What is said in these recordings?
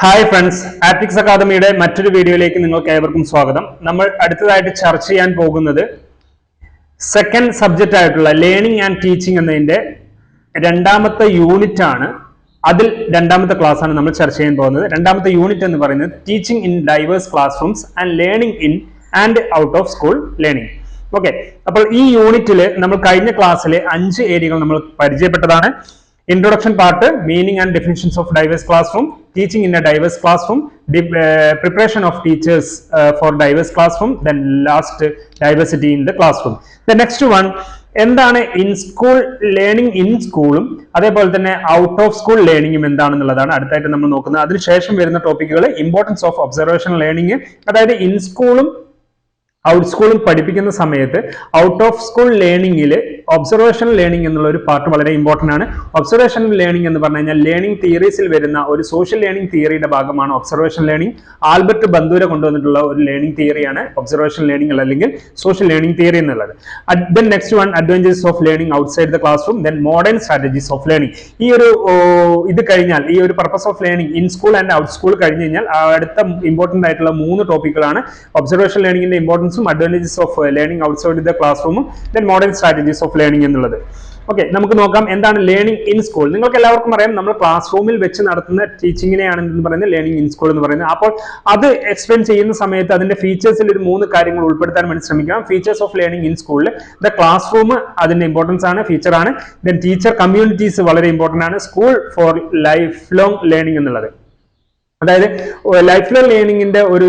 Hi friends ആറ്റിക്സ് അക്കാദമിയുടെ മറ്റൊരു വീഡിയോയിലേക്ക് നിങ്ങൾക്ക് ഏവർക്കും സ്വാഗതം. നമ്മൾ അടുത്തതായിട്ട് ചർച്ച ചെയ്യാൻ പോകുന്നത് സെക്കൻഡ് സബ്ജക്റ്റ് ആയിട്ടുള്ള ലേണിംഗ് ആൻഡ് ടീച്ചിങ് എന്നതിന്റെ രണ്ടാമത്തെ യൂണിറ്റ് ആണ്. അതിൽ രണ്ടാമത്തെ ക്ലാസ് ആണ് നമ്മൾ ചർച്ച ചെയ്യാൻ പോകുന്നത്. രണ്ടാമത്തെ യൂണിറ്റ് എന്ന് പറയുന്നത് teaching in diverse classrooms and learning in and out of school learning okay അപ്പോൾ ഈ യൂണിറ്റിൽ നമ്മൾ കഴിഞ്ഞ ക്ലാസ്സിലെ അഞ്ച് ഏരിയകൾ നമ്മൾ പരിചയപ്പെട്ടതാണ്. Introduction part meaning and definitions of diverse classroom teaching in a diverse classroom preparation of teachers for diverse classroom then last diversity in the classroom the next one എന്താണ് ഇൻ സ്കൂൾ ലേണിംഗ് ഇൻ സ്കൂളും അതേപോലെ തന്നെ out of school ലേണിംഗും എന്താണെന്നുള്ളതാണ് അടുത്തായിട്ട് നമ്മൾ നോക്കുന്നത്. അതിനുശേഷം വരുന്ന ടോപ്പിക്കുകൾ ഇമ്പോർട്ടൻസ് ഓഫ് ഒബ്സർവേഷൻ ലേണിംഗ് അതായത് ഇൻ സ്കൂളും ഔട്ട് സ്കൂളിൽ പഠിപ്പിക്കുന്ന സമയത്ത് ഔട്ട് ഓഫ് സ്കൂൾ ലേണിംഗിൽ ഒബ്സർവേഷൻ ലേണിംഗ് എന്നുള്ള ഒരു പാർട്ട് വളരെ ഇമ്പോർട്ടന്റ് ആണ്. ഒബ്സർവേഷൻ ലേണിംഗ് എന്ന് പറഞ്ഞു കഴിഞ്ഞാൽ ലേണിംഗ് തിയറീസിൽ വരുന്ന ഒരു സോഷ്യൽ ലേണിംഗ് തിയറിയുടെ ഭാഗമാണ് ഒബ്സർവേഷൻ ലേണിംഗ് ആൽബർട്ട് ബന്ദൂര കൊണ്ടുവന്നിട്ടുള്ള ഒരു ലേണിംഗ് തിയറിയാണ് ഒബ്സർവേഷൻ ലേണിംഗ് അല്ലെങ്കിൽ സോഷ്യൽ ലേണിംഗ് തിയറി എന്നുള്ളത്. Then next one adventures of learning outside the classroom then modern strategies of learning ഈ ഒരു ഇത് കഴിഞ്ഞാൽ ഈ ഒരു purpose of learning in school and out school കഴിഞ്ഞ് കഴിഞ്ഞാൽ അടുത്ത ഇമ്പോർട്ടന്റ് ആയിട്ടുള്ള മൂന്ന് ടോപ്പിക്കുകളാണ് ഒബ്സർവേഷൻ ലേണിംഗിന്റെ ഇമ്പോർട്ടൻസും advantages of learning outside the class റൂമും then modern strategies of learning എന്നുള്ളത്. ഓക്കെ നമുക്ക് നോക്കാം എന്താണ് ലേണിംഗ് ഇൻ സ്കൂൾ നിങ്ങൾക്ക് എല്ലാവർക്കും അറിയാം നമ്മൾ ക്ലാസ് റൂമിൽ വെച്ച് നടത്തുന്ന ടീച്ചിങ്ങിനെയാണ് എന്ന് പറയുന്നത് ലേണിംഗ് ഇൻ സ്കൂൾ എന്ന് പറയുന്നത്. അപ്പോൾ അത് എക്സ്പ്ലെയിൻ ചെയ്യുന്ന സമയത്ത് അതിന്റെ ഫീച്ചേഴ്സിൽ ഒരു മൂന്ന് കാര്യങ്ങൾ ഉൾപ്പെടുത്താൻ വേണ്ടി ശ്രമിക്കാം ഫീച്ചേഴ്സ് ഓഫ് ലേണിംഗ് ഇൻ സ്കൂളിൽ ദ ക്ലാസ് റൂം അതിന്റെ ഇമ്പോർട്ടൻസ് ആണ് ഫീച്ചർ ആണ്. ദെൻ ടീച്ചർ കമ്മ്യൂണിറ്റീസ് വളരെ ഇമ്പോർട്ടന്റ് ആണ്. School for lifelong learning എന്നുള്ളത്. അതായത് ലൈഫ് ലോങ് ലേണിംഗിന്റെ ഒരു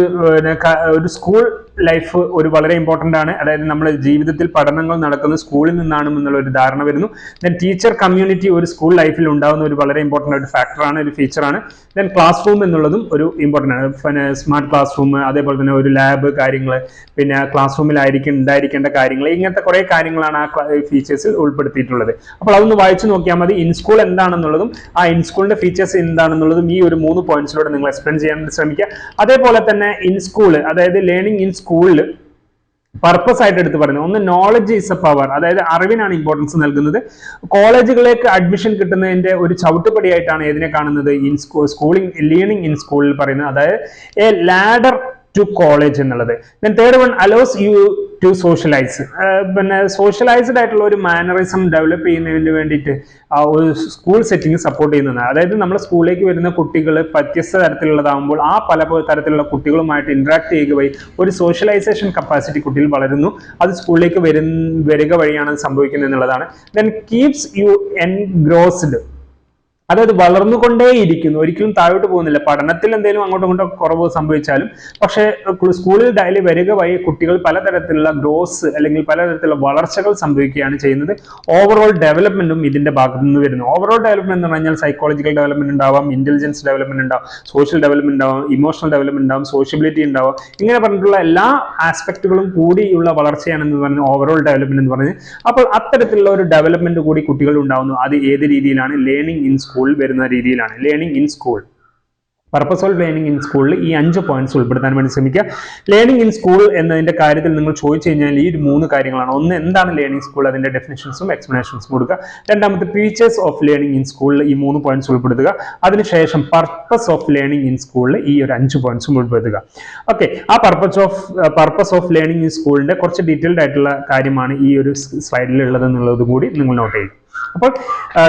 ഒരു സ്കൂൾ ലൈഫ് ഒരു വളരെ ഇമ്പോർട്ടന്റ് ആണ്. അതായത് നമ്മൾ ജീവിതത്തിൽ പഠനങ്ങൾ നടക്കുന്ന സ്കൂളിൽ നിന്നാണ് എന്നുള്ള ഒരു ധാരണ വരുന്നു. ദെൻ ടീച്ചർ കമ്മ്യൂണിറ്റി ഒരു സ്കൂൾ ലൈഫിൽ ഉണ്ടാകുന്ന ഒരു വളരെ ഇമ്പോർട്ടന്റ് ഒരു ഫാക്ടറാണ് ഒരു ഫീച്ചറാണ് ദെൻ ക്ലാസ് റൂം എന്നുള്ളതും ഒരു ഇമ്പോർട്ടന്റ് ആണ്. പിന്നെ സ്മാർട്ട് ക്ലാസ് റൂം അതേപോലെ തന്നെ ഒരു ലാബ് കാര്യങ്ങൾ പിന്നെ ക്ലാസ് റൂമിലായിരിക്കും ഉണ്ടായിരിക്കേണ്ട കാര്യങ്ങൾ ഇങ്ങനത്തെ കുറേ കാര്യങ്ങളാണ് ആ ഫീച്ചേഴ്സിൽ ഉൾപ്പെടുത്തിയിട്ടുള്ളത്. അപ്പോൾ അതൊന്ന് വായിച്ചു നോക്കിയാൽ മതി. ഇൻ സ്കൂൾ എന്താണെന്നുള്ളതും ആ ഇൻ സ്കൂളിന്റെ ഫീച്ചേഴ്സ് എന്താണെന്നുള്ളതും ഈ ഒരു മൂന്ന് പോയിന്റ്സിലൂടെ നിങ്ങൾ എക്സ്പ്ലെയിൻ ചെയ്യാൻ ശ്രമിക്കുക. അതേപോലെ തന്നെ ഇൻ സ്കൂൾ അതായത് ലേണിംഗ് ഇൻ സ്കൂളിൽ പർപ്പസ് ആയിട്ട് എടുത്ത് പറയുന്നത് ഒന്ന് നോളജ് ഈസ് എ പവർ അതായത് അറിവിനാണ് ഇമ്പോർട്ടൻസ് നൽകുന്നത്. കോളേജുകളിലേക്ക് അഡ്മിഷൻ കിട്ടുന്നതിന്റെ ഒരു ചവിട്ടുപടിയായിട്ടാണ് ഏതിനെ കാണുന്നത് ഇൻ സ്കൂ സ്കൂളിംഗ് ലേണിംഗ് ഇൻ സ്കൂളിൽ പറയുന്നത്. അതായത് എ ലാഡർ ടു കോളേജ് എന്നുള്ളത്. Then third one allows you to socialise പിന്നെ സോഷ്യലൈസ്ഡ് ആയിട്ടുള്ള ഒരു മാനറിസം ഡെവലപ്പ് ചെയ്യുന്നതിന് വേണ്ടിയിട്ട് ഒരു സ്കൂൾ സെറ്റിംഗ് സപ്പോർട്ട് ചെയ്യുന്നതാണ്. അതായത് നമ്മൾ സ്കൂളിലേക്ക് വരുന്ന കുട്ടികൾ വ്യത്യസ്ത തരത്തിലുള്ളതാകുമ്പോൾ ആ പല തരത്തിലുള്ള കുട്ടികളുമായിട്ട് ഇന്ററാക്ട് ചെയ്യുക വഴി ഒരു സോഷ്യലൈസേഷൻ കപ്പാസിറ്റി കുട്ടിയിൽ വളരുന്നു. അത് സ്കൂളിലേക്ക് വരുന്ന വരിക വഴിയാണ് സംഭവിക്കുന്നത് എന്നുള്ളതാണ്. ദെൻ കീപ്സ് യു എൻഗ്രോസ്ഡ് അതായത് വളർന്നുകൊണ്ടേയിരിക്കുന്നു. ഒരിക്കലും താഴോട്ട് പോകുന്നില്ല. പഠനത്തിൽ എന്തെങ്കിലും അങ്ങോട്ടും ഇങ്ങോട്ടും കുറവ് സംഭവിച്ചാലും പക്ഷേ സ്കൂളിൽ ഡയലി വരിക വഴി കുട്ടികൾ പലതരത്തിലുള്ള ഗ്രോസ് അല്ലെങ്കിൽ പലതരത്തിലുള്ള വളർച്ചകൾ സംഭവിക്കുകയാണ് ചെയ്യുന്നത്. ഓവറോൾ ഡെവലപ്മെന്റും ഇതിന്റെ ഭാഗത്തു നിന്ന് വരുന്നു. ഓവറോൾ ഡെവലപ്മെന്റ് എന്ന് പറഞ്ഞാൽ സൈക്കോളജിക്കൽ ഡെവലപ്മെന്റ് ഉണ്ടാവാം ഇന്റലിജൻസ് ഡെവലപ്മെന്റ് ഉണ്ടാവും സോഷ്യൽ ഡെവലപ്മെന്റ് ഉണ്ടാവും ഇമോഷണൽ ഡെവലപ്മെന്റ് ഉണ്ടാവും സോഷ്യബിലിറ്റി ഉണ്ടാവും. ഇങ്ങനെ പറഞ്ഞിട്ടുള്ള എല്ലാ ആസ്പെക്ടുകളും കൂടിയുള്ള വളർച്ചയാണെന്ന് പറഞ്ഞ് ഓവറോൾ ഡെവലപ്മെന്റ് എന്ന് പറഞ്ഞ്. അപ്പോൾ അത്തരത്തിലുള്ള ഒരു ഡെവലപ്മെന്റ് കൂടി കുട്ടികൾ ഉണ്ടാവുന്നു. അത് ഏത് രീതിയിലാണ്? ലേണിംഗ് ഇൻ സ്കൂൾ വരുന്ന രീതിയിലാണ്. Learning in school purpose of learning in സ്കൂളിൽ ഈ അഞ്ച് പോയിന്റ്സ് ഉൾപ്പെടുത്താൻ വേണ്ടി ശ്രമിക്കുക. ലേണിംഗ് ഇൻ സ്കൂൾ എന്നതിന്റെ കാര്യത്തിൽ നിങ്ങൾ ചോദിച്ചു കഴിഞ്ഞാൽ ഈ ഒരു മൂന്ന് കാര്യങ്ങളാണ്. ഒന്ന് എന്താണ് ലേണിംഗ് സ്കൂൾ അതിന്റെ ഡെഫിനേഷൻസും എക്സ്പ്ലനേഷൻസും കൊടുക്കുക. രണ്ടാമത്തെ ഫീച്ചേഴ്സ് ഓഫ് ലേണിംഗ് ഇൻ സ്കൂളിൽ ഈ മൂന്ന് പോയിന്റ്സ് ഉൾപ്പെടുത്തുക. അതിനുശേഷം പർപ്പസ് ഓഫ് ലേണിംഗ് ഇൻ സ്കൂളിൽ ഈ ഒരു അഞ്ച് പോയിന്റ്സും ഉൾപ്പെടുത്തുക. ഓക്കെ ആ purpose of purpose of learning in സ്കൂളിന്റെ കുറച്ച് ഡീറ്റെയിൽഡ് ആയിട്ടുള്ള കാര്യമാണ് ഈ ഒരു സ്ലൈഡിൽ ഉള്ളത് എന്നുള്ളത് കൂടി നിങ്ങൾ നോട്ട് ചെയ്യും അപ്പോൾ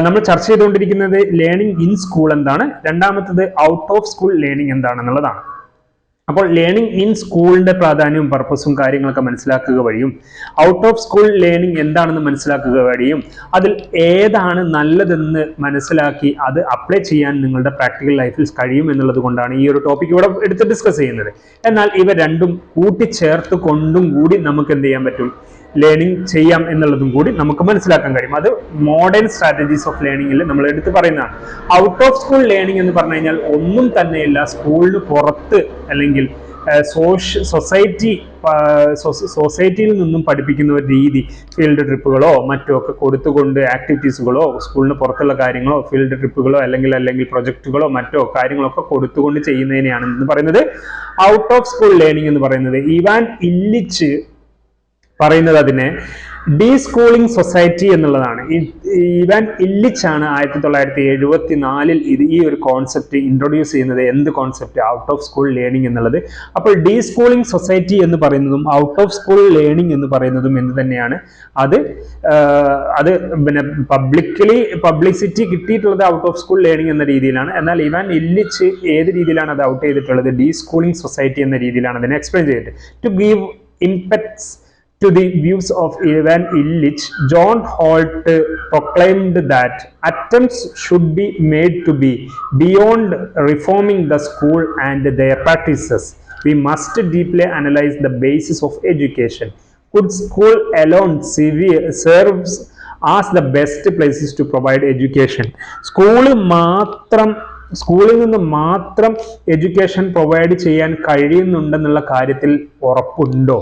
നമ്മൾ ചർച്ച ചെയ്തുകൊണ്ടിരിക്കുന്നത് ലേണിംഗ് ഇൻ സ്കൂൾ എന്താണ്. രണ്ടാമത്തത് ഔട്ട് ഓഫ് സ്കൂൾ ലേണിംഗ് എന്താണെന്നുള്ളതാണ്. അപ്പോൾ ലേണിംഗ് ഇൻ സ്കൂളിന്റെ പ്രാധാന്യവും പർപ്പസും കാര്യങ്ങളൊക്കെ മനസ്സിലാക്കുക വഴിയും ഔട്ട് ഓഫ് സ്കൂൾ ലേണിംഗ് എന്താണെന്ന് മനസ്സിലാക്കുക വഴിയും അതിൽ ഏതാണ് നല്ലതെന്ന് മനസ്സിലാക്കി അത് അപ്ലൈ ചെയ്യാൻ നിങ്ങളുടെ പ്രാക്ടിക്കൽ ലൈഫിൽ കഴിയും എന്നുള്ളത് കൊണ്ടാണ് ഈ ഒരു ടോപ്പിക് ഇവിടെ എടുത്ത് ഡിസ്കസ് ചെയ്യുന്നത്. എന്നാൽ ഇവ രണ്ടും കൂട്ടിച്ചേർത്ത് കൊണ്ടും കൂടി നമുക്ക് എന്ത് ചെയ്യാൻ പറ്റും? ലേണിംഗ് ചെയ്യാം എന്നുള്ളതും കൂടി നമുക്ക് മനസ്സിലാക്കാൻ കഴിയും. അത് മോഡേൺ സ്ട്രാറ്റജീസ് ഓഫ് ലേണിംഗിൽ നമ്മൾ എടുത്ത് പറയുന്നതാണ്. ഔട്ട് ഓഫ് സ്കൂൾ ലേണിംഗ് എന്ന് പറഞ്ഞു കഴിഞ്ഞാൽ ഒന്നും തന്നെയില്ല സ്കൂളിന് പുറത്ത് അല്ലെങ്കിൽ സോഷ്യ സൊസൈറ്റി സൊസൈറ്റിയിൽ നിന്നും പഠിപ്പിക്കുന്ന ഒരു രീതി ഫീൽഡ് ട്രിപ്പുകളോ മറ്റോ ഒക്കെ കൊടുത്തുകൊണ്ട് ആക്ടിവിറ്റീസുകളോ സ്കൂളിന് പുറത്തുള്ള കാര്യങ്ങളോ ഫീൽഡ് ട്രിപ്പുകളോ അല്ലെങ്കിൽ അല്ലെങ്കിൽ പ്രൊജക്റ്റുകളോ മറ്റോ കാര്യങ്ങളൊക്കെ കൊടുത്തുകൊണ്ട് ചെയ്യുന്നതിനെയാണ് എന്ന് പറയുന്നത്. ഔട്ട് ഓഫ് സ്കൂൾ ലേണിംഗ് എന്ന് പറയുന്നത്. ഇവാൻ ഇല്ലിച്ച് പറയുന്നത് അതിനെ ഡീ സ്കൂളിംഗ് സൊസൈറ്റി എന്നുള്ളതാണ്. ഇവൻ ഇല്ലിച്ചാണ് ആയിരത്തി തൊള്ളായിരത്തി എഴുപത്തി നാലിൽ ഇത് ഈ ഒരു കോൺസെപ്റ്റ് ഇൻട്രൊഡ്യൂസ് ചെയ്യുന്നത്. എന്ത് concept out of school learning എന്നുള്ളത്. അപ്പോൾ ഡീ സ്കൂളിംഗ് സൊസൈറ്റി എന്ന് പറയുന്നതും ഔട്ട് ഓഫ് സ്കൂൾ ലേണിംഗ് എന്ന് പറയുന്നതും എന്ത് തന്നെയാണ്? അത് അത് പിന്നെ പബ്ലിക്കലി പബ്ലിസിറ്റി കിട്ടിയിട്ടുള്ളത് ഔട്ട് ഓഫ് സ്കൂൾ ലേണിംഗ് എന്ന രീതിയിലാണ്. എന്നാൽ ഇവാൻ ഇല്ലിച്ച് ഏത് രീതിയിലാണ് അത് ഔട്ട് ചെയ്തിട്ടുള്ളത്? ഡീ സ്കൂളിംഗ് സൊസൈറ്റി എന്ന രീതിയിലാണ് അതിനെ എക്സ്പ്ലെയിൻ ചെയ്തിട്ട്. To give impacts To the views of Ivan Illich, John Holt uh, proclaimed that attempts should be made to be beyond reforming the school and their practices. We must deeply analyze the basis of education. Could school alone serve as the best places to provide education? School മാത്രം സ്കൂളിൽ നിന്ന് മാത്രം education provide ചെയ്യാൻ കഴിയുന്നുണ്ടെന്നുള്ള കാര്യത്തിൽ ഉറപ്പുണ്ടോ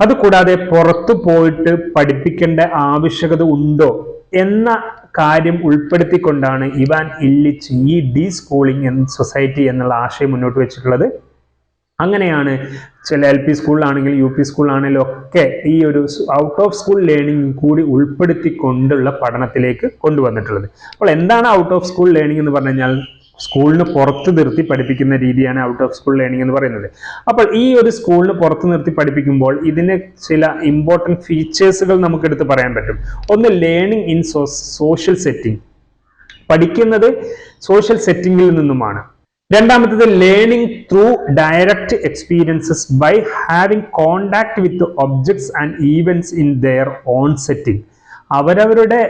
അതുകൂടാതെ പുറത്തു പോയിട്ട് പഠിപ്പിക്കേണ്ട ആവശ്യകത ഉണ്ടോ എന്ന കാര്യം ഉൾപ്പെടുത്തിക്കൊണ്ടാണ് ഇവാൻ ഇല്ലിച്ച് ഈ ഡി സ്കൂളിംഗ് സൊസൈറ്റി എന്നുള്ള ആശയം മുന്നോട്ട് വെച്ചിട്ടുള്ളത്. അങ്ങനെയാണ് ചില എൽ പി സ്കൂളിലാണെങ്കിൽ യു പി സ്കൂളിലാണെങ്കിലും ഒക്കെ ഈ ഒരു ഔട്ട് ഓഫ് സ്കൂൾ ലേണിംഗ് കൂടി ഉൾപ്പെടുത്തിക്കൊണ്ടുള്ള പഠനത്തിലേക്ക് കൊണ്ടുവന്നിട്ടുള്ളത്. അപ്പോൾ എന്താണ് ഔട്ട് ഓഫ് സ്കൂൾ ലേണിംഗ് എന്ന് പറഞ്ഞു കഴിഞ്ഞാൽ സ്കൂളിന് പുറത്ത് നിർത്തി പഠിപ്പിക്കുന്ന രീതിയാണ് ഔട്ട് ഓഫ് സ്കൂൾ ലേണിംഗ് എന്ന് പറയുന്നത്. അപ്പോൾ ഈ ഒരു സ്കൂളിന് പുറത്ത് നിർത്തി പഠിപ്പിക്കുമ്പോൾ ഇതിന് ചില ഇമ്പോർട്ടന്റ് ഫീച്ചേഴ്സുകൾ നമുക്ക് എടുത്ത് പറയാൻ പറ്റും. ഒന്ന് ലേണിംഗ് ഇൻ സോഷ്യൽ സെറ്റിംഗ് പഠിക്കുന്നത് സോഷ്യൽ സെറ്റിംഗിൽ നിന്നുമാണ്. രണ്ടാമത്തത് learning through direct experiences by having contact with objects and events in their own setting അവരവരുടെ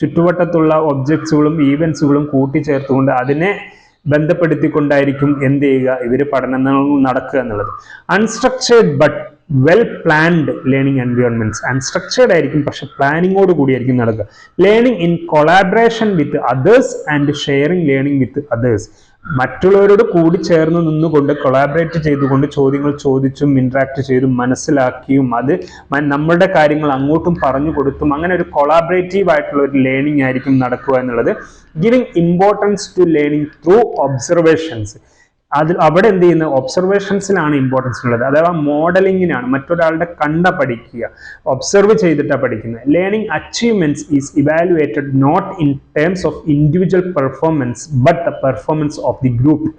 ചുറ്റുവട്ടത്തുള്ള ഒബ്ജക്ട്സുകളും ഈവൻസുകളും കൂട്ടിച്ചേർത്തുകൊണ്ട് അതിനെ ബന്ധപ്പെടുത്തിക്കൊണ്ടായിരിക്കും എന്ത് ചെയ്യുക? ഇവർ പഠനം നടക്കുക എന്നുള്ളത്. Unstructured but well planned learning environments unstructured ആയിരിക്കും പക്ഷെ പ്ലാനിങ്ങോട് കൂടിയായിരിക്കും നടക്കുക. Learning in collaboration with others and sharing learning with others മറ്റുള്ളവരോട് കൂടി ചേർന്ന് നിന്നുകൊണ്ട് കൊളാബറേറ്റ് ചെയ്തുകൊണ്ട് ചോദ്യങ്ങൾ ചോദിച്ചും ഇൻട്രാക്ട് ചെയ്തും മനസ്സിലാക്കിയും അത് നമ്മളുടെ കാര്യങ്ങൾ അങ്ങോട്ടും പറഞ്ഞു കൊടുത്തും അങ്ങനെ ഒരു കൊളാബറേറ്റീവ് ആയിട്ടുള്ള ഒരു ലേണിംഗ് ആയിരിക്കും നടക്കുക എന്നുള്ളത് giving importance to learning through observations അതിൽ അവിടെ എന്ത് ചെയ്യുന്ന? ഒബ്സർവേഷൻസിലാണ് ഇമ്പോർട്ടൻസ് ഉള്ളത്. അഥവാ മോഡലിങ്ങിനാണ് മറ്റൊരാളുടെ കണ്ട പഠിക്കുക. ഒബ്സർവ് ചെയ്തിട്ടാണ് പഠിക്കുന്നത്. Learning achievements is evaluated not in terms of individual performance but the performance of the group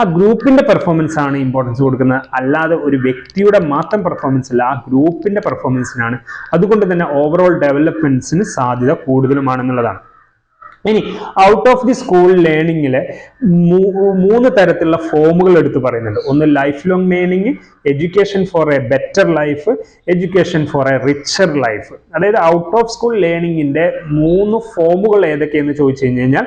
ആ ഗ്രൂപ്പിന്റെ പെർഫോമൻസ് ആണ് ഇമ്പോർട്ടൻസ് കൊടുക്കുന്നത്. അല്ലാതെ ഒരു വ്യക്തിയുടെ മാത്രം പെർഫോമൻസ് അല്ല. ആ ഗ്രൂപ്പിന്റെ പെർഫോമൻസിനാണ് അതുകൊണ്ട് തന്നെ ഓവറോൾ ഡെവലപ്മെന്റ്സിന് സാധ്യത കൂടുതലുമാണെന്നുള്ളതാണ്. ഇനി ഔട്ട് ഓഫ് ദി സ്കൂൾ ലേണിങ്ങിൽ മൂന്ന് തരത്തിലുള്ള ഫോമുകൾ എടുത്ത് പറയുന്നുണ്ട്. ഒന്ന് lifelong learning education for a better life education for a richer life അതായത് ഔട്ട് ഓഫ് സ്കൂൾ ലേണിംഗിന്റെ മൂന്ന് ഫോമുകൾ ഏതൊക്കെയെന്ന് ചോദിച്ചു കഴിഞ്ഞ് കഴിഞ്ഞാൽ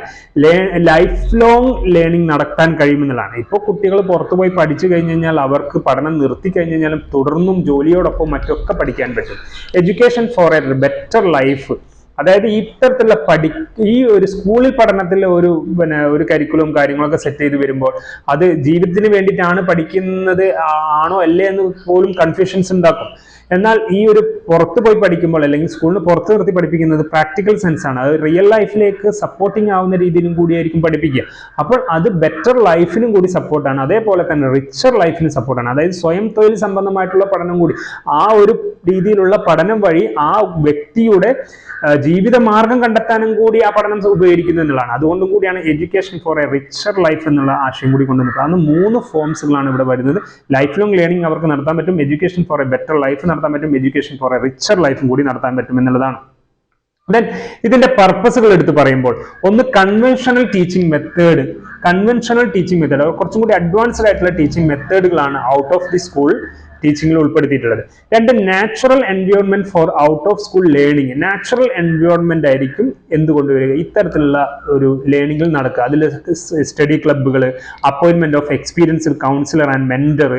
ലൈഫ് ലോങ് ലേണിംഗ് നടത്താൻ കഴിയുമെന്നുള്ളതാണ്. ഇപ്പോൾ കുട്ടികൾ പുറത്തുപോയി പഠിച്ചു കഴിഞ്ഞു കഴിഞ്ഞാൽ അവർക്ക് പഠനം നിർത്തി കഴിഞ്ഞ് കഴിഞ്ഞാലും തുടർന്നും ജോലിയോടൊപ്പം മറ്റൊക്കെ പഠിക്കാൻ പറ്റും. Education for a better life അതായത് ഇത്തരത്തിലുള്ള പഠി ഈ ഒരു സ്കൂളിൽ പഠനത്തിൽ ഒരു പിന്നെ ഒരു കരിക്കുലവും കാര്യങ്ങളൊക്കെ സെറ്റ് ചെയ്ത് വരുമ്പോൾ അത് ജീവിതത്തിന് വേണ്ടിയിട്ടാണ് പഠിക്കുന്നത് ആണോ അല്ലേ എന്ന് പോലും കൺഫ്യൂഷൻസ് ഉണ്ടാക്കും. എന്നാൽ ഈ ഒരു പുറത്ത് പോയി പഠിക്കുമ്പോൾ അല്ലെങ്കിൽ സ്കൂളിന് പുറത്ത് നിർത്തി പഠിപ്പിക്കുന്നത് പ്രാക്ടിക്കൽ സെൻസ് ആണ്. അത് റിയൽ ലൈഫിലേക്ക് സപ്പോർട്ടിങ് ആവുന്ന രീതിയിലും കൂടിയായിരിക്കും പഠിപ്പിക്കുക. അപ്പോൾ അത് ബെറ്റർ ലൈഫിനും കൂടി സപ്പോർട്ടാണ് അതേപോലെ തന്നെ റിച്ചർ ലൈഫിന് സപ്പോർട്ടാണ് അതായത് സ്വയം തൊഴിൽ സംബന്ധമായിട്ടുള്ള പഠനം കൂടി. ആ ഒരു രീതിയിലുള്ള പഠനം വഴി ആ വ്യക്തിയുടെ ജീവിത മാർഗം കണ്ടെത്താനും കൂടി ആ പഠനം ഉപകരിക്കുന്നു എന്നുള്ളതാണ്. അതുകൊണ്ടും കൂടിയാണ് education for a richer life എന്നുള്ള ആശയം കൂടി കൊണ്ടുവന്നിട്ടുള്ളത് അന്ന് മൂന്ന് ഫോംസുകളാണ് ഇവിടെ വരുന്നത്. ലൈഫ് ലോങ് ലേണിംഗ് അവർക്ക് നടത്താൻ പറ്റും. Education for a better life പറ്റും എഡ്യൂക്കേഷൻ ഫോർ എ റിച്ചർ ലൈഫും കൂടി നടത്താൻ പറ്റും എന്നുള്ളതാണ്. ദെൻ ഇതിന്റെ പർപ്പസുകൾ എടുത്ത് പറയുമ്പോൾ ഒന്ന് conventional teaching method conventional teaching method കുറച്ചും കൂടി അഡ്വാൻസ്ഡ് ആയിട്ടുള്ള ടീച്ചിങ് മെത്തേഡുകളാണ് ഔട്ട് ഓഫ് ദി സ്കൂൾ ടീച്ചിങ്ങിൽ ഉൾപ്പെടുത്തിയിട്ടുള്ളത്. രണ്ട് natural environment for out of school learning natural environment ആയിരിക്കും എന്തുകൊണ്ട് വരിക? ഇത്തരത്തിലുള്ള ഒരു ലേണിംഗിൽ നടക്കുക. അതിൽ സ്റ്റഡി ക്ലബ്ബുകൾ അപ്പോയിൻമെന്റ് of experienced counsellor and mentor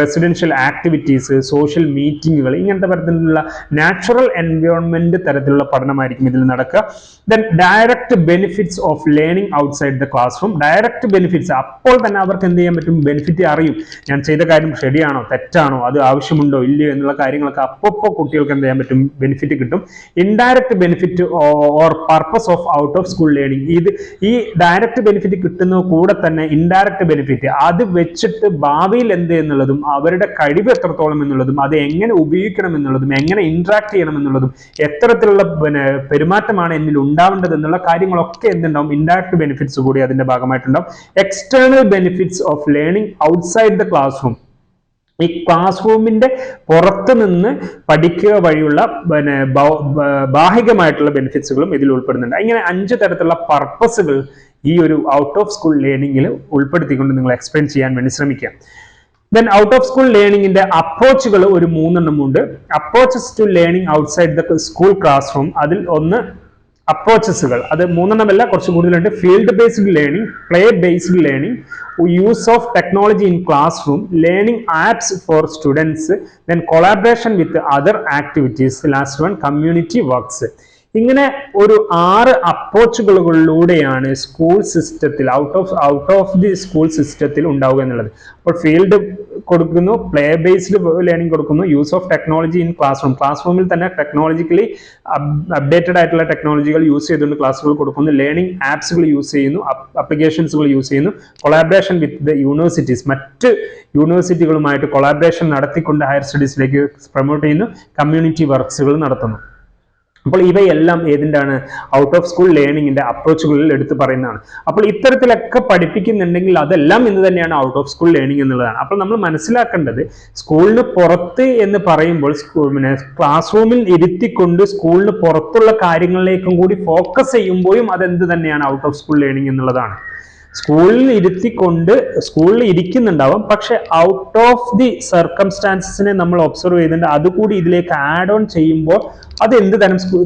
residential activities social മീറ്റിങ്ങുകൾ ഇങ്ങനത്തെ തരത്തിലുള്ള നാച്ചുറൽ എൻവയോൺമെന്റ് തരത്തിലുള്ള പഠനമായിരിക്കും ഇതിൽ നടക്കുക. Then direct benefits of learning outside the class room direct benefits അപ്പോൾ തന്നെ അവർക്ക് എന്ത് ചെയ്യാൻ പറ്റും? ബെനിഫിറ്റ് അറിയും. ഞാൻ ചെയ്ത കാര്യം ശരിയാണോ? തെറ്റാണോ? ആണോ? അത് ആവശ്യമുണ്ടോ? ഇല്ലയോ? എന്നുള്ള കാര്യങ്ങളൊക്കെ അപ്പപ്പോ കുട്ടികൾക്ക് എന്ത് ചെയ്യാൻ പറ്റും? ബെനിഫിറ്റ് കിട്ടും. Indirect benefit or purpose of out of school learning ഇത് ഈ ഡയറക്റ്റ് ബെനിഫിറ്റ് കിട്ടുന്ന കൂടെ തന്നെ ഇൻഡയറക്റ്റ് ബെനിഫിറ്റ് അത് വെച്ചിട്ട് ഭാവിയിൽ എന്ത് എന്നുള്ളതും അവരുടെ കഴിവ് എത്രത്തോളം എന്നുള്ളതും അത് എങ്ങനെ ഉപയോഗിക്കണം എന്നുള്ളതും എങ്ങനെ ഇന്ററാക്ട് ചെയ്യണം എന്നുള്ളതും എത്തരത്തിലുള്ള പിന്നെ പെരുമാറ്റമാണ് എന്നിൽ ഉണ്ടാവേണ്ടത് എന്നുള്ള കാര്യങ്ങളൊക്കെ എന്തുണ്ടാവും? ഇൻഡയറക്റ്റ് ബെനിഫിറ്റ്സ് കൂടി അതിന്റെ ഭാഗമായിട്ടുണ്ടാവും. External benefits of learning outside the class room ഈ ക്ലാസ് റൂമിന്റെ പുറത്ത് നിന്ന് പഠിക്കുക വഴിയുള്ള പിന്നെ ബാഹികമായിട്ടുള്ള ബെനിഫിറ്റ്സുകളും ഇതിൽ ഉൾപ്പെടുന്നുണ്ട്. ഇങ്ങനെ അഞ്ച് തരത്തിലുള്ള പർപ്പസുകൾ ഈ ഒരു ഔട്ട് ഓഫ് സ്കൂൾ ലേണിംഗിൽ ഉൾപ്പെടുത്തിക്കൊണ്ട് നിങ്ങൾ എക്സ്പ്ലെയിൻ ചെയ്യാൻ വേണ്ടി ശ്രമിക്കുക ദെൻ ഔട്ട് ഓഫ് സ്കൂൾ ലേണിംഗിന്റെ അപ്രോച്ചുകൾ ഒരു മൂന്നെണ്ണം ഉണ്ട് approaches to learning outside the school class room അതിൽ ഒന്ന് അപ്രോച്ചസുകൾ അത് മൂന്നെണ്ണമല്ല കുറച്ച് കൂടുതലുണ്ട്. Field based learning play based learning use of technology in class room learning apps for students then collaboration with other activities last one community works ഇങ്ങനെ ഒരു ആറ് അപ്രോച്ചുകളിലൂടെയാണ് സ്കൂൾ സിസ്റ്റത്തിൽ out of out of the school സിസ്റ്റത്തിൽ ഉണ്ടാവുക എന്നുള്ളത്. അപ്പോൾ field കൊടുക്കുന്നു പ്ലേ ബേസ്ഡ് ലേണിംഗ് കൊടുക്കുന്നു use of technology in class room class റൂമിൽ തന്നെ ടെക്നോളജിക്കലി അപ്ഡേറ്റഡ് ആയിട്ടുള്ള ടെക്നോളജികൾ യൂസ് ചെയ്തുകൊണ്ട് ക്ലാസ്സുകൾ കൊടുക്കുന്നു. ലേണിംഗ് ആപ്സുകൾ യൂസ് ചെയ്യുന്നു അപ്ലിക്കേഷൻസുകൾ യൂസ് ചെയ്യുന്നു. കൊളാബറേഷൻ വിത്ത് ദ യൂണിവേഴ്സിറ്റീസ് മറ്റ് യൂണിവേഴ്സിറ്റികളുമായിട്ട് കൊളാബറേഷൻ നടത്തിക്കൊണ്ട് ഹയർ സ്റ്റഡീസിലേക്ക് പ്രൊമോട്ട് ചെയ്യുന്നു. കമ്മ്യൂണിറ്റി വർക്ക്സുകൾ നടത്തുന്നു. അപ്പോൾ ഇവയെല്ലാം ഏതിന്റെയാണ്? ഔട്ട് ഓഫ് സ്കൂൾ ലേണിങ്ങിന്റെ അപ്രോച്ചുകളിൽ എടുത്തു പറയുന്നതാണ്. അപ്പോൾ ഇത്തരത്തിലൊക്കെ പഠിപ്പിക്കുന്നുണ്ടെങ്കിൽ അതെല്ലാം ഇന്ന് തന്നെയാണ് ഔട്ട് ഓഫ് സ്കൂൾ ലേണിംഗ് എന്നുള്ളതാണ്. അപ്പോൾ നമ്മൾ മനസ്സിലാക്കേണ്ടത് സ്കൂളിന് പുറത്ത് എന്ന് പറയുമ്പോൾ പിന്നെ ക്ലാസ് റൂമിൽ ഇരുത്തിക്കൊണ്ട് സ്കൂളിന് പുറത്തുള്ള കാര്യങ്ങളിലേക്കും കൂടി ഫോക്കസ് ചെയ്യുമ്പോഴും അതെന്ത് തന്നെയാണ് ഔട്ട് ഓഫ് സ്കൂൾ ലേണിംഗ് എന്നുള്ളതാണ്. സ്കൂളിൽ ഇരുത്തിക്കൊണ്ട് സ്കൂളിൽ ഇരിക്കുന്നുണ്ടാവും. പക്ഷെ ഔട്ട് ഓഫ് ദി സർക്കംസ്റ്റാൻസസിനെ നമ്മൾ ഒബ്സർവ് ചെയ്തിട്ടുണ്ട് അതുകൂടി ഇതിലേക്ക് ആഡ് ഓൺ ചെയ്യുമ്പോൾ അത് എന്ത് തരം സ്കൂൾ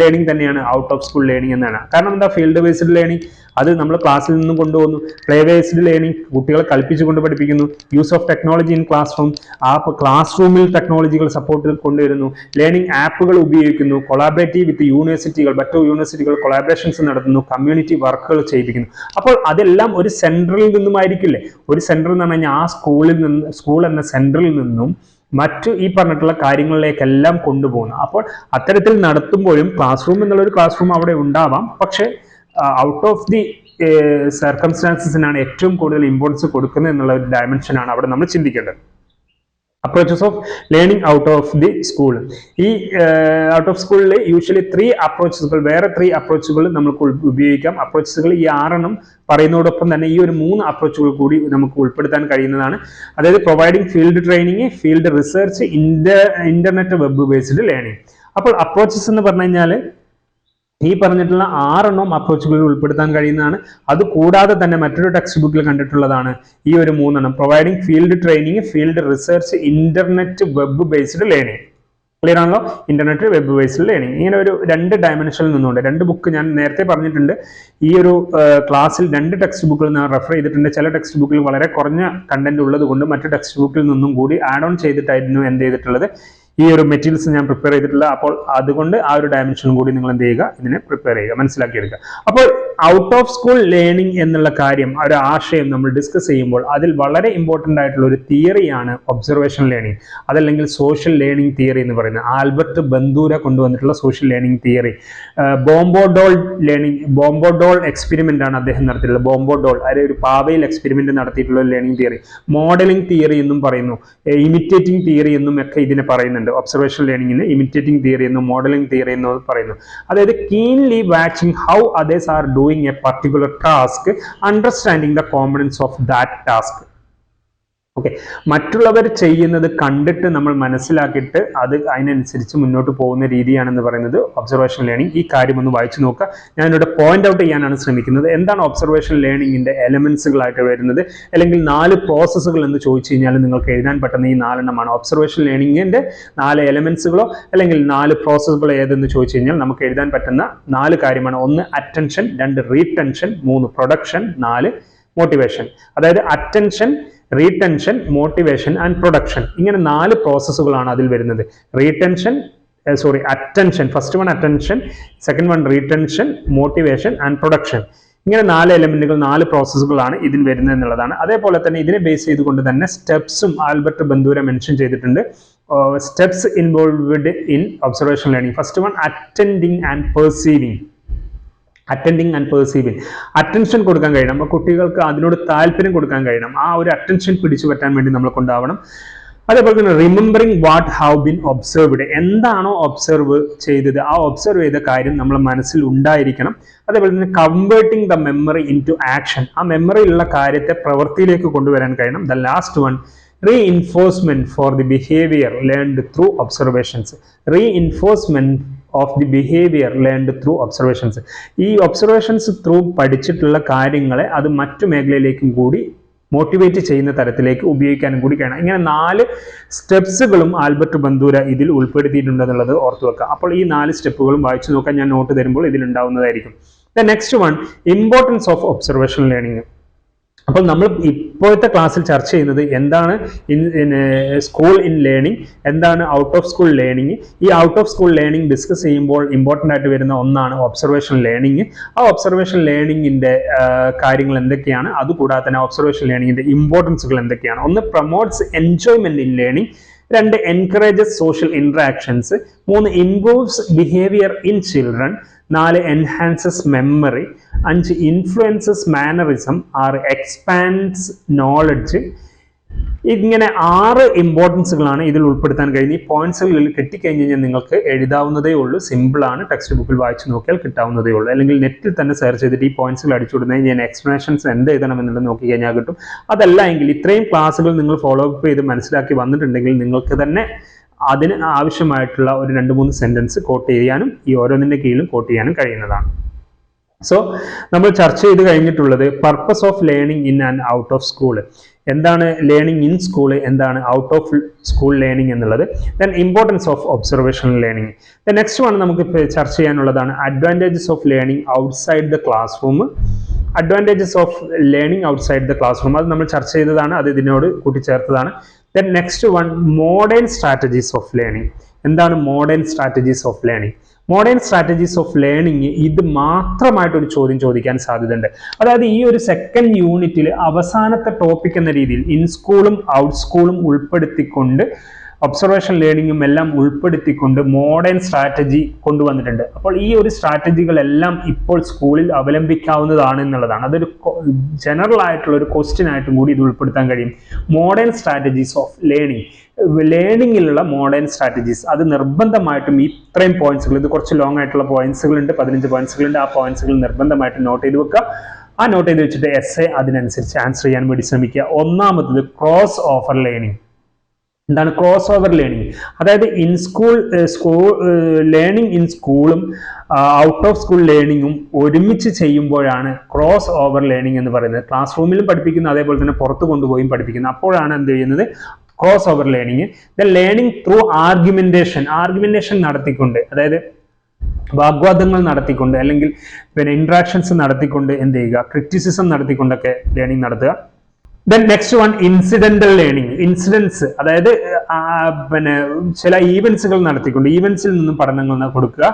ലേണിംഗ് തന്നെയാണ്? ഔട്ട് ഓഫ് സ്കൂൾ ലേണിംഗ് എന്നാണ്. കാരണം എന്താ? ഫീൽഡ് ബേസ്ഡ് ലേണിംഗ് അത് നമ്മൾ ക്ലാസ്സിൽ നിന്നും കൊണ്ടുപോകുന്നു. പ്ലേ ബേസ്ഡ് ലേണിംഗ് കുട്ടികളെ കൽപ്പിച്ചുകൊണ്ട് പഠിപ്പിക്കുന്നു. Use of technology in class room ആ ക്ലാസ് റൂമിൽ ടെക്നോളജികൾ സപ്പോർട്ട് കൊണ്ടുവരുന്നു. ലേണിംഗ് ആപ്പുകൾ ഉപയോഗിക്കുന്നു. കൊളാബറേറ്റീവ് വിത്ത് യൂണിവേഴ്സിറ്റികൾ മറ്റു യൂണിവേഴ്സിറ്റികൾ കൊളാബറേഷൻസ് നടത്തുന്നു. കമ്മ്യൂണിറ്റി വർക്കുകൾ ചെയ്യിപ്പിക്കുന്നു. അപ്പോൾ അതെല്ലാം ഒരു സെൻട്രലിൽ നിന്നുമായിരിക്കില്ലേ? ഒരു സെൻട്രൽ എന്ന് പറഞ്ഞു ആ സ്കൂളിൽ നിന്ന് സ്കൂൾ എന്ന സെൻട്രലിൽ നിന്നും മറ്റു ഈ പറഞ്ഞിട്ടുള്ള കാര്യങ്ങളിലേക്കെല്ലാം കൊണ്ടുപോകുന്നു. അപ്പോൾ അത്തരത്തിൽ നടത്തുമ്പോഴും ക്ലാസ് റൂം എന്നുള്ളൊരു ക്ലാസ് റൂം അവിടെ ഉണ്ടാവാം. പക്ഷേ ഔട്ട് ഓഫ് ദി സർക്കംസ്റ്റാൻസസിനാണ് ഏറ്റവും കൂടുതൽ ഇമ്പോർട്ടൻസ് കൊടുക്കുന്നത് എന്നുള്ള ഒരു ഡയമെൻഷനാണ് അവിടെ നമ്മൾ ചിന്തിക്കേണ്ടത്. Approaches of learning out of the school ഈ ഔട്ട് ഓഫ് സ്കൂളിൽ യൂഷ്വലി ത്രീ അപ്രോച്ചസുകൾ വേറെ ത്രീ അപ്രോച്ചുകൾ നമുക്ക് ഉപയോഗിക്കാം. അപ്രോച്ചസുകൾ ഈ ആറെണ്ണം പറയുന്നതോടൊപ്പം തന്നെ ഈ ഒരു മൂന്ന് അപ്രോച്ചുകൾ കൂടി നമുക്ക് ഉൾപ്പെടുത്താൻ കഴിയുന്നതാണ്. അതായത് providing field training field research internet web based learning അപ്പോൾ അപ്രോച്ചസ് എന്ന് പറഞ്ഞു കഴിഞ്ഞാൽ ഈ പറഞ്ഞിട്ടുള്ള ആറെണ്ണം അപ്രോച്ചുകളിൽ ഉൾപ്പെടുത്താൻ കഴിയുന്നതാണ്. അത് കൂടാതെ തന്നെ മറ്റൊരു ടെക്സ്റ്റ് ബുക്കിൽ കണ്ടിട്ടുള്ളതാണ് ഈ ഒരു മൂന്നെണ്ണം. Providing field training field research internet web based learning clear ആണല്ലോ? ഇന്റർനെറ്റ് വെബ് ബേസ്ഡ് ലേണിംഗ് ഇങ്ങനെ ഒരു രണ്ട് ഡയമെൻഷനിൽ നിന്നുകൊണ്ട് രണ്ട് ബുക്ക് ഞാൻ നേരത്തെ പറഞ്ഞിട്ടുണ്ട്. ഈ ഒരു ക്ലാസ്സിൽ രണ്ട് ടെക്സ്റ്റ് ബുക്കിൽ ഞാൻ റെഫർ ചെയ്തിട്ടുണ്ട്. ചില ടെക്സ്റ്റ് ബുക്കിൽ വളരെ കുറഞ്ഞ കണ്ടന്റ് ഉള്ളത് കൊണ്ട് മറ്റു ടെക്സ്റ്റ് ബുക്കിൽ നിന്നും കൂടി ആഡ് ഓൺ ചെയ്തിട്ടായിരുന്നു എന്ത് ചെയ്തിട്ടുള്ളത്? ഈ ഒരു മെറ്റീരിയൽസ് ഞാൻ പ്രിപ്പയർ ചെയ്തിട്ടുള്ള അപ്പോൾ അതുകൊണ്ട് ആ ഒരു ഡയമെൻഷനും കൂടി നിങ്ങൾ എന്ത് ചെയ്യുക? ഇതിനെ പ്രിപ്പയർ ചെയ്യുക. മനസ്സിലാക്കിയെടുക്കുക. അപ്പോൾ ഔട്ട് ഓഫ് സ്കൂൾ ലേണിംഗ് എന്നുള്ള കാര്യം ഒരു ആശയം നമ്മൾ ഡിസ്കസ് ചെയ്യുമ്പോൾ അതിൽ വളരെ ഇമ്പോർട്ടന്റ് ആയിട്ടുള്ള ഒരു തിയറിയാണ് ഒബ്സർവേഷൻ ലേണിംഗ് അതല്ലെങ്കിൽ സോഷ്യൽ ലേണിംഗ് തിയറി എന്ന് പറയുന്നത്. ആൽബർട്ട് ബന്ദൂര കൊണ്ടുവന്നിട്ടുള്ള social learning theory bobo doll learning bobo doll experiment ആണ് അദ്ദേഹം നടത്തിയിട്ടുള്ളത്. ബോംബോഡോൾ അതായത് ഒരു പാവയിൽ എക്സ്പെരിമെന്റ് നടത്തിയിട്ടുള്ള ലേണിംഗ് തിയറി മോഡലിംഗ് തിയറി എന്നും പറയുന്നു. ഇമിറ്റേറ്റിംഗ് തിയറി എന്നും ഒക്കെ ഇതിനെ പറയുന്നുണ്ട്. ഒബ്സർവേഷൻ ലേണിംഗിന് ഇമിറ്റേറ്റിംഗ് തിയറി എന്നും മോഡലിംഗ് തിയറി എന്നും പറയുന്നു. അതായത് keenly watching how others are doing a particular task understanding the components of that task okay മറ്റുള്ളവർ ചെയ്യുന്നത് കണ്ടിട്ട് നമ്മൾ മനസ്സിലാക്കിയിട്ട് അത് അതിനനുസരിച്ച് മുന്നോട്ട് പോകുന്ന രീതിയാണെന്ന് പറയുന്നത് ഒബ്സർവേഷൻ ലേണിംഗ് ഈ കാര്യം ഒന്ന് വായിച്ചു നോക്കുക. ഇവിടെ പോയിന്റ് ഔട്ട് ചെയ്യാനാണ് ശ്രമിക്കുന്നത്. എന്താണ് ഒബ്സർവേഷൻ ലേണിംഗിന്റെ എലമെന്റ്സുകളായിട്ട് വരുന്നത്? അല്ലെങ്കിൽ നാല് പ്രോസസ്സുകൾ എന്ന് ചോദിച്ചു കഴിഞ്ഞാൽ നിങ്ങൾക്ക് എഴുതാൻ പറ്റുന്ന ഈ നാലെണ്ണമാണ്. ഒബ്സർവേഷൻ ലേണിംഗിന്റെ നാല് എലമെന്റ്സുകളോ അല്ലെങ്കിൽ നാല് പ്രോസസ്സുകളോ ഏതെന്ന് ചോദിച്ചു കഴിഞ്ഞാൽ നമുക്ക് എഴുതാൻ പറ്റുന്ന നാല് കാര്യമാണ്. ഒന്ന് അറ്റൻഷൻ രണ്ട് റീടെൻഷൻ മൂന്ന് പ്രൊഡക്ഷൻ നാല് മോട്ടിവേഷൻ അതായത് attention retention motivation and production ഇങ്ങനെ നാല് പ്രോസസ്സുകളാണ് അതിൽ വരുന്നത്. Retention sorry attention first one attention second one retention motivation and production ഇങ്ങനെ നാല് എലമെന്റുകൾ നാല് പ്രോസസ്സുകളാണ് ഇതിൽ വരുന്നത് എന്നുള്ളതാണ്. അതേപോലെ തന്നെ ഇതിനെ ബേസ് ചെയ്തുകൊണ്ട് തന്നെ സ്റ്റെപ്സും ആൽബർട്ട് ബന്ധൂര മെൻഷൻ ചെയ്തിട്ടുണ്ട്. Steps involved in observation learning first one attending and perceiving attending and perceiving attention കൊടുക്കാൻ കഴിയണം. കുട്ടികൾക്ക് അതിനോട് താല്പര്യം കൊടുക്കാൻ കഴിയണം. ആ ഒരു അറ്റൻഷൻ പിടിച്ചു പറ്റാൻ വേണ്ടി നമ്മൾ കൊണ്ടാവണം. അതേപോലെ തന്നെ remembering what have been observed എന്താണോ ഒബ്സർവ് ചെയ്തത്? ആ ഒബ്സർവ് ചെയ്ത കാര്യം നമ്മൾ മനസ്സിൽ ഉണ്ടായിരിക്കണം. അതേപോലെ തന്നെ converting the memory into action ആ മെമ്മറിയിലുള്ള കാര്യത്തെ പ്രവൃത്തിയിലേക്ക് കൊണ്ടുവരാൻ കഴിയണം. The last one re reinforcement for the behaviour learned through observations re reinforcement of the behaviour learned through observations ഈ ഒബ്സർവേഷൻസ് ത്രൂ പഠിച്ചിട്ടുള്ള കാര്യങ്ങളെ അത് മറ്റു മേഖലയിലേക്കും കൂടി മോട്ടിവേറ്റ് ചെയ്യുന്ന തരത്തിലേക്ക് ഉപയോഗിക്കാനും കൂടി കഴിയണം. ഇങ്ങനെ നാല് സ്റ്റെപ്സുകളും ആൽബർട്ട് ബന്ദൂര ഇതിൽ ഉൾപ്പെടുത്തിയിട്ടുണ്ടെന്നുള്ളത് ഓർത്തു വെക്കുക. അപ്പോൾ ഈ നാല് സ്റ്റെപ്പുകളും വായിച്ചു നോക്കാൻ ഞാൻ നോട്ട് തരുമ്പോൾ ഇതിലുണ്ടാവുന്നതായിരിക്കും the next one importance of observation learning അപ്പോൾ നമ്മൾ ഇപ്പോഴത്തെ ക്ലാസ്സിൽ ചർച്ച ചെയ്യുന്നത് എന്താണ് ഇൻ സ്കൂൾ ഇൻ ലേണിംഗ് എന്താണ് ഔട്ട് ഓഫ് സ്കൂൾ ലേണിംഗ് ഈ out of school learning discuss ചെയ്യുമ്പോൾ ഇമ്പോർട്ടന്റ് ആയിട്ട് വരുന്ന ഒന്നാണ് ഒബ്സർവേഷൻ ലേണിംഗ് ആ ഒബ്സർവേഷൻ ലേണിംഗിന്റെ കാര്യങ്ങൾ എന്തൊക്കെയാണ്? അതുകൂടാതെ തന്നെ ഒബ്സർവേഷൻ ലേണിംഗിന്റെ ഇമ്പോർട്ടൻസുകൾ എന്തൊക്കെയാണ്? ഒന്ന് പ്രൊമോട്ട്സ് എൻജോയ്മെന്റ് ഇൻ ലേണിംഗ് രണ്ട് എൻകറേജസ് സോഷ്യൽ ഇൻട്രാക്ഷൻസ് മൂന്ന് ഇംപ്രൂവ്സ് ബിഹേവിയർ ഇൻ ചിൽഡ്രൻ നാല് എൻഹാൻസസ് മെമ്മറി അഞ്ച് ഇൻഫ്ലുവൻസസ് മാനറിസം ആറ് എക്സ്പാൻസ് നോളജ് ഇങ്ങനെ ആറ് ഇമ്പോർട്ടൻസുകളാണ് ഇതിൽ ഉൾപ്പെടുത്താൻ കഴിയുന്നത്. ഈ പോയിന്റ്സുകളിൽ കിട്ടിക്കഴിഞ്ഞ് കഴിഞ്ഞാൽ നിങ്ങൾക്ക് എഴുതാവുന്നതേ ഉള്ളൂ. സിമ്പിളാണ് ടെക്സ്റ്റ് ബുക്കിൽ വായിച്ചു നോക്കിയാൽ കിട്ടാവുന്നതേ ഉള്ളൂ. അല്ലെങ്കിൽ നെറ്റിൽ തന്നെ സെർച്ച് ചെയ്തിട്ട് ഈ പോയിന്റ്സുകൾ അടിച്ചു വിടുന്നത് ഞാൻ എക്സ്പ്ലനേഷൻസ് എന്ത് എഴുതണം എന്നുള്ളത് നോക്കി കഴിഞ്ഞാൽ കിട്ടും. അതല്ല എങ്കിൽ ഇത്രയും ക്ലാസ്സുകൾ നിങ്ങൾ ഫോളോ അപ്പ് ചെയ്ത് മനസ്സിലാക്കി വന്നിട്ടുണ്ടെങ്കിൽ നിങ്ങൾക്ക് തന്നെ അതിന് ആവശ്യമായിട്ടുള്ള ഒരു രണ്ട് മൂന്ന് സെന്റൻസ് കോട്ട് ചെയ്യാനും ഈ ഓരോന്നിന്റെ കീഴിലും കോട്ട് ചെയ്യാനും കഴിയുന്നതാണ്. സോ നമ്മൾ ചർച്ച ചെയ്ത് കഴിഞ്ഞിട്ടുള്ളത് purpose of learning in and out of school എന്താണ് ലേണിംഗ് ഇൻ സ്കൂൾ എന്താണ് ഔട്ട് ഓഫ് സ്കൂൾ ലേണിംഗ് എന്നുള്ളത്? Then importance of observation learning the next one നമുക്ക് ചർച്ച ചെയ്യാനുള്ളതാണ് advantages of learning outside the class room advantages of learning outside the class room അത് നമ്മൾ ചർച്ച ചെയ്തതാണ് അത് ഇതിനോട് കൂട്ടിച്ചേർത്തതാണ്. Then next one modern strategies of learning എന്താണ് modern strategies of learning modern strategies of learning ഇത് മാത്രമായിട്ട് ഒരു ചോദ്യം ചോദിക്കാൻ സാധ്യതയുണ്ട്. അതായത് ഈ ഒരു സെക്കൻഡ് യൂണിറ്റിൽ അവസാനത്തെ ടോപ്പിക് എന്ന രീതിയിൽ ഇൻ സ്കൂളും ഔട്ട് സ്കൂളും ഉൾപ്പെടുത്തിക്കൊണ്ട് ഒബ്സർവേഷൻ ലേണിങ്ങും എല്ലാം ഉൾപ്പെടുത്തിക്കൊണ്ട് മോഡേൺ സ്ട്രാറ്റജി കൊണ്ടുവന്നിട്ടുണ്ട്. അപ്പോൾ ഈ ഒരു സ്ട്രാറ്റജികളെല്ലാം ഇപ്പോൾ സ്കൂളിൽ അവലംബിക്കാവുന്നതാണ് എന്നുള്ളതാണ്. അതൊരു ജനറൽ ആയിട്ടുള്ള ഒരു ക്വസ്റ്റ്യൻ ആയിട്ടും കൂടി ഇത് ഉൾപ്പെടുത്താൻ കഴിയും. മോഡേൺ സ്ട്രാറ്റജീസ് ഓഫ് ലേണിംഗ് ലേണിങ്ങിലുള്ള മോഡേൺ സ്ട്രാറ്റജീസ് അത് നിർബന്ധമായിട്ടും ഇത്രയും പോയിന്റ്സുകൾ ഇത് കുറച്ച് ലോങ് ആയിട്ടുള്ള പോയിന്റ്സുകൾ ഉണ്ട് പതിനഞ്ച് പോയിന്റ്സുകൾ ഉണ്ട് ആ പോയിന്റ്സുകൾ നിർബന്ധമായിട്ട് നോട്ട് ചെയ്ത് വെക്കുക. ആ നോട്ട് ചെയ്ത് വെച്ചിട്ട് എസ് എ അതിനനുസരിച്ച് ആൻസർ ചെയ്യാൻ വേണ്ടി ശ്രമിക്കുക. ഒന്നാമത്തത് ക്രോസ് ഓഫർ ലേണിംഗ് എന്താണ് ക്രോസ് ഓവർ ലേണിംഗ് അതായത് in school school learning in സ്കൂളും ഔട്ട് ഓഫ് സ്കൂൾ ലേണിംഗും ഒരുമിച്ച് ചെയ്യുമ്പോഴാണ് ക്രോസ് ഓവർ ലേണിംഗ് എന്ന് പറയുന്നത്. ക്ലാസ് റൂമിലും പഠിപ്പിക്കുന്നു അതേപോലെ തന്നെ പുറത്ത് കൊണ്ടുപോയും പഠിപ്പിക്കുന്നു. അപ്പോഴാണ് എന്ത് ചെയ്യുന്നത്? Crossover learning the learning through argumentation argumentation നടത്തിക്കൊണ്ട് അതായത് വാഗ്വാദങ്ങൾ നടത്തിക്കൊണ്ട് അല്ലെങ്കിൽ പിന്നെ ഇൻട്രാക്ഷൻസ് നടത്തിക്കൊണ്ട് എന്ത് ചെയ്യുക? ക്രിറ്റിസിസം നടത്തിക്കൊണ്ടൊക്കെ ലേണിംഗ് നടത്തുക. Then next one incidental learning incidents അതായത് പിന്നെ ചില ഈവൻസുകൾ നടത്തിക്കൊണ്ട് ഈവൻസിൽ നിന്നും പഠനങ്ങൾ കൊടുക്കുക.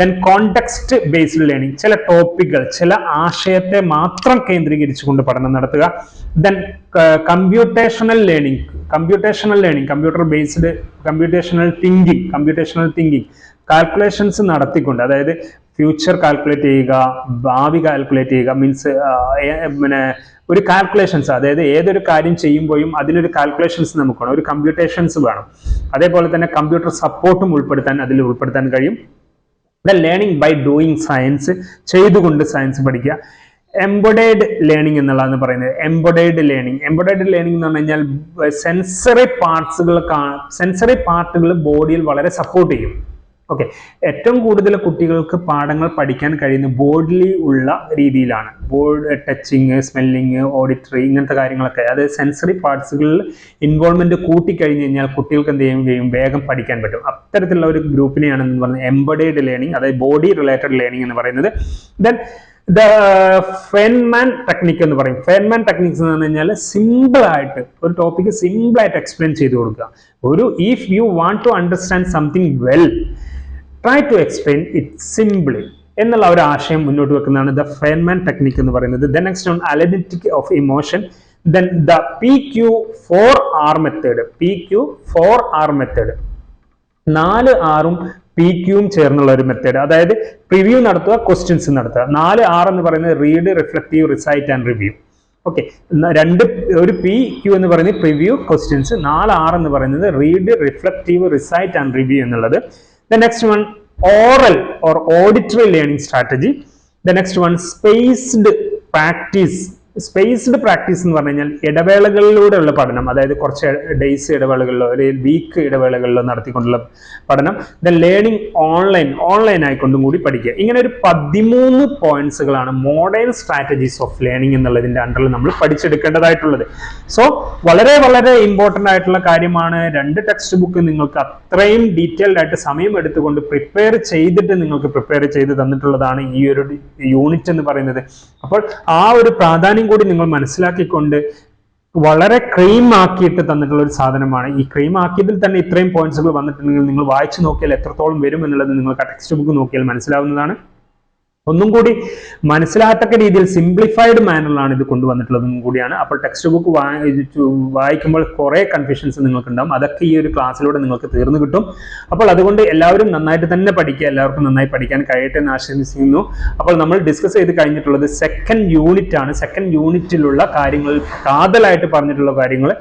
ദെൻ കോണ്ടെക്സ്റ്റ് ബേസ്ഡ് ലേണിംഗ് ചില ടോപ്പിക്കുകൾ ചില ആശയത്തെ മാത്രം കേന്ദ്രീകരിച്ചുകൊണ്ട് പഠനം നടത്തുക. Then computational learning computational learning computer based computational thinking computational thinking calculations നടത്തിക്കൊണ്ട് അതായത് ഫ്യൂച്ചർ കാൽക്കുലേറ്റ് ചെയ്യുക ഭാവി കാൽക്കുലേറ്റ് ചെയ്യുക മീൻസ് പിന്നെ ഒരു കാൽക്കുലേഷൻസ് അതായത് ഏതൊരു കാര്യം ചെയ്യുമ്പോഴും അതിനൊരു കാൽക്കുലേഷൻസ് നമുക്ക് വേണം. ഒരു കമ്പ്യൂട്ടേഷൻസ് വേണം. അതേപോലെ തന്നെ കമ്പ്യൂട്ടർ സപ്പോർട്ടും ഉൾപ്പെടുത്താൻ അതിൽ ഉൾപ്പെടുത്താൻ കഴിയും. The learning by doing science ചെയ്തുകൊണ്ട് സയൻസ് പഠിക്കുക. എംബോഡേഡ് ലേണിംഗ് എന്നുള്ളതെന്ന് പറയുന്നത്. എംബോഡേഡ് ലേണിംഗ്. എംബോഡേഡ് ലേണിംഗ് എന്ന് പറഞ്ഞു കഴിഞ്ഞാൽ സെൻസറി പാർട്സുകൾ സെൻസറി പാർട്ടുകൾ ബോഡിയിൽ വളരെ സപ്പോർട്ട് ചെയ്യും. ഓക്കെ ഏറ്റവും കൂടുതൽ കുട്ടികൾക്ക് പാഠങ്ങൾ പഠിക്കാൻ കഴിയുന്ന ബോർഡിലി ഉള്ള രീതിയിലാണ്. ബോർഡ് ടച്ചിങ് സ്മെല്ലിങ് ഓഡിറ്ററി ഇങ്ങനത്തെ കാര്യങ്ങളൊക്കെ. അതായത് സെൻസറി പാർട്സുകളിൽ ഇൻവോൾവ്മെന്റ് കൂട്ടിക്കഴിഞ്ഞ് കഴിഞ്ഞാൽ കുട്ടികൾക്ക് എന്ത് ചെയ്യും? വേഗം പഠിക്കാൻ പറ്റും. അത്തരത്തിലുള്ള ഒരു ഗ്രൂപ്പിനെയാണ് എന്ന് പറയുന്നത് എംബഡേഡ് ലേണിംഗ് അതായത് ബോഡി റിലേറ്റഡ് ലേണിംഗ് എന്ന് പറയുന്നത്. ദെൻ ദ ഫെൻമാൻ ടെക്നിക്ക് എന്ന് പറയും. ഫെൻമാൻ ടെക്നിക്സ് എന്ന് പറഞ്ഞു കഴിഞ്ഞാൽ സിമ്പിൾ ആയിട്ട് ഒരു ടോപ്പിക്ക് സിമ്പിൾ ആയിട്ട് എക്സ്പ്ലെയിൻ ചെയ്ത് കൊടുക്കുക. ഒരു if you want to understand something well try to explain it simply എന്നുള്ള ഒരു ആശയം മുന്നോട്ട് വെക്കുന്നതാണ് ദ ഫെയർമാൻ ടെക്നിക് എന്ന് പറയുന്നത്. The next on അലഡിറ്റിക് of emotion then the P Q four R method P Q four R method നാല് ആറും P ക്യൂവും ചേർന്നുള്ള ഒരു മെത്തേഡ് അതായത് പ്രിവ്യൂ നടത്തുക ക്വസ്റ്റ്യൻസ് നടത്തുക. നാല് ആർ എന്ന് പറയുന്നത് read reflective recite and review okay രണ്ട് ഒരു പി ക്യൂ എന്ന് പറയുന്നത് പ്രിവ്യൂ ക്വസ്റ്റ്യൻസ് നാല് ആർ എന്ന് പറയുന്നത് read reflective recite and review എന്നുള്ളത്. The next one, oral or auditory learning strategy. The next one, spaced practice spaced practice എന്ന് പറഞ്ഞു കഴിഞ്ഞാൽ ഇടവേളകളിലൂടെയുള്ള പഠനം അതായത് കുറച്ച് ഡേയ്സ് ഇടവേളകളിലോ അല്ലെങ്കിൽ വീക്ക് ഇടവേളകളിലോ നടത്തിക്കൊണ്ടുള്ള പഠനം ദ ലേണിംഗ് ഓൺലൈൻ ഓൺലൈൻ ആയിക്കൊണ്ടും കൂടി പഠിക്കുക. ഇങ്ങനെ ഒരു പതിമൂന്ന് പോയിന്റ്സുകളാണ് മോഡേൺ സ്ട്രാറ്റജീസ് ഓഫ് ലേണിംഗ് എന്നുള്ളതിന്റെ അണ്ടറിൽ നമ്മൾ പഠിച്ചെടുക്കേണ്ടതായിട്ടുള്ളത്. സോ വളരെ വളരെ ഇമ്പോർട്ടന്റ് ആയിട്ടുള്ള കാര്യമാണ് രണ്ട് ടെക്സ്റ്റ് ബുക്ക് നിങ്ങൾക്ക് അത്രയും ഡീറ്റെയിൽഡ് ആയിട്ട് സമയം എടുത്തുകൊണ്ട് പ്രിപ്പയർ ചെയ്തിട്ട് നിങ്ങൾക്ക് പ്രിപ്പയർ ചെയ്ത് തന്നിട്ടുള്ളതാണ് ഈ ഒരു യൂണിറ്റ് എന്ന് പറയുന്നത്. അപ്പോൾ ആ ഒരു പ്രാധാന്യം കൂടി നിങ്ങൾ മനസ്സിലാക്കിക്കൊണ്ട് വളരെ ക്രീം ആക്കിയിട്ട് തന്നിട്ടുള്ള ഒരു സാധനമാണ്. ഈ ക്രീം ആക്കിയതിൽ തന്നെ ഇത്രയും പോയിന്റ്സുകൾ വന്നിട്ടുണ്ടെങ്കിൽ നിങ്ങൾ വായിച്ചു നോക്കിയാൽ എത്രത്തോളം വരും എന്നുള്ളത് നിങ്ങൾക്ക് ആ ടെക്സ്റ്റ് ബുക്ക് നോക്കിയാൽ മനസ്സിലാവുന്നതാണ്. ഒന്നും കൂടി മനസ്സിലാകത്തക്ക രീതിയിൽ സിംപ്ലിഫൈഡ് മാനറിലാണ് ഇത് കൊണ്ടുവന്നിട്ടുള്ളതും കൂടിയാണ്. അപ്പോൾ ടെക്സ്റ്റ് ബുക്ക് വായിക്കുമ്പോൾ കുറേ കൺഫ്യൂഷൻസ് നിങ്ങൾക്ക് ഉണ്ടാവും അതൊക്കെ ഈ ഒരു ക്ലാസ്സിലൂടെ നിങ്ങൾക്ക് തീർന്നു കിട്ടും. അപ്പോൾ അതുകൊണ്ട് എല്ലാവരും നന്നായിട്ട് തന്നെ പഠിക്കുക. എല്ലാവർക്കും നന്നായി പഠിക്കാൻ കഴിയട്ടെ എന്ന് ആശംസിക്കുന്നു. അപ്പോൾ നമ്മൾ ഡിസ്കസ് ചെയ്ത് കഴിഞ്ഞിട്ടുള്ളത് സെക്കൻഡ് യൂണിറ്റ് ആണ്. സെക്കൻഡ് യൂണിറ്റിലുള്ള കാര്യങ്ങൾ കാതലായിട്ട് പറഞ്ഞിട്ടുള്ള കാര്യങ്ങൾ.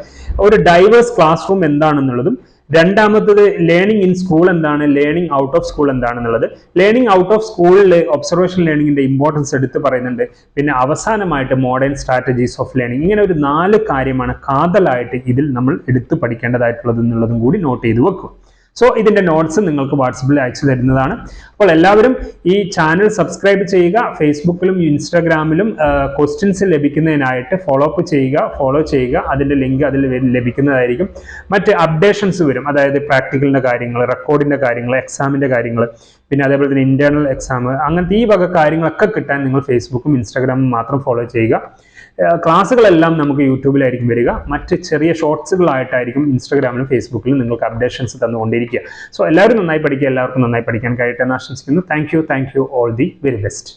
ഒരു ഡൈവേഴ്സ് ക്ലാസ് റൂം എന്താണെന്നുള്ളതും രണ്ടാമത്തത് ലേണിംഗ് ഇൻ സ്കൂൾ എന്താണ്? ലേണിംഗ് ഔട്ട് ഓഫ് സ്കൂൾ എന്താണെന്നുള്ളത്. ലേണിംഗ് ഔട്ട് ഓഫ് സ്കൂളിൽ ഒബ്സർവേഷൻ ലേണിംഗിന്റെ ഇമ്പോർട്ടൻസ് എടുത്ത് പറയുന്നുണ്ട്. പിന്നെ അവസാനമായിട്ട് മോഡേൺ സ്ട്രാറ്റജീസ് ഓഫ് ലേണിംഗ് ഇങ്ങനെ ഒരു നാല് കാര്യമാണ് കാതലായിട്ട് ഇതിൽ നമ്മൾ എടുത്ത് പഠിക്കേണ്ടതായിട്ടുള്ളത് എന്നുള്ളതും കൂടി നോട്ട് ചെയ്ത് വെക്കും. സോ ഇതിന്റെ നോട്ട്സ് നിങ്ങൾക്ക് വാട്സപ്പിൽ അയച്ചു തരുന്നതാണ്. അപ്പോൾ എല്ലാവരും ഈ ചാനൽ സബ്സ്ക്രൈബ് ചെയ്യുക ഫേസ്ബുക്കിലും ഇൻസ്റ്റാഗ്രാമിലും ക്വസ്റ്റ്യൻസ് ലഭിക്കുന്നതിനായിട്ട് ഫോളോ അപ്പ് ചെയ്യുക ഫോളോ ചെയ്യുക. അതിന്റെ ലിങ്ക് അതിൽ ലഭിക്കുന്നതായിരിക്കും. മറ്റ് അപ്ഡേഷൻസ് വരും. അതായത് പ്രാക്ടിക്കലിന്റെ കാര്യങ്ങൾ റെക്കോർഡിന്റെ കാര്യങ്ങൾ എക്സാമിന്റെ കാര്യങ്ങൾ പിന്നെ അതേപോലെ തന്നെ ഇന്റേണൽ എക്സാം അങ്ങനത്തെ ഈ വക കാര്യങ്ങളൊക്കെ കിട്ടാൻ നിങ്ങൾ ഫേസ്ബുക്കും ഇൻസ്റ്റാഗ്രാമും മാത്രം ഫോളോ ചെയ്യുക. ക്ലാസ്സുകളെല്ലാം നമുക്ക് യൂട്യൂബിലായിരിക്കും വരിക. മറ്റ് ചെറിയ ഷോർട്സുകളായിട്ടായിരിക്കും ഇൻസ്റ്റാഗ്രാമിലും ഫേസ്ബുക്കിലും നിങ്ങൾക്ക് അപ്ഡേഷൻസ് തന്നുകൊണ്ടിരിക്കുക. സോ എല്ലാവരും നന്നായി പഠിക്കുക. എല്ലാവർക്കും നന്നായി പഠിക്കാൻ കഴിയട്ടെ എന്ന് ആശംസിക്കുന്നു. Thank you. Thank you. All the very best.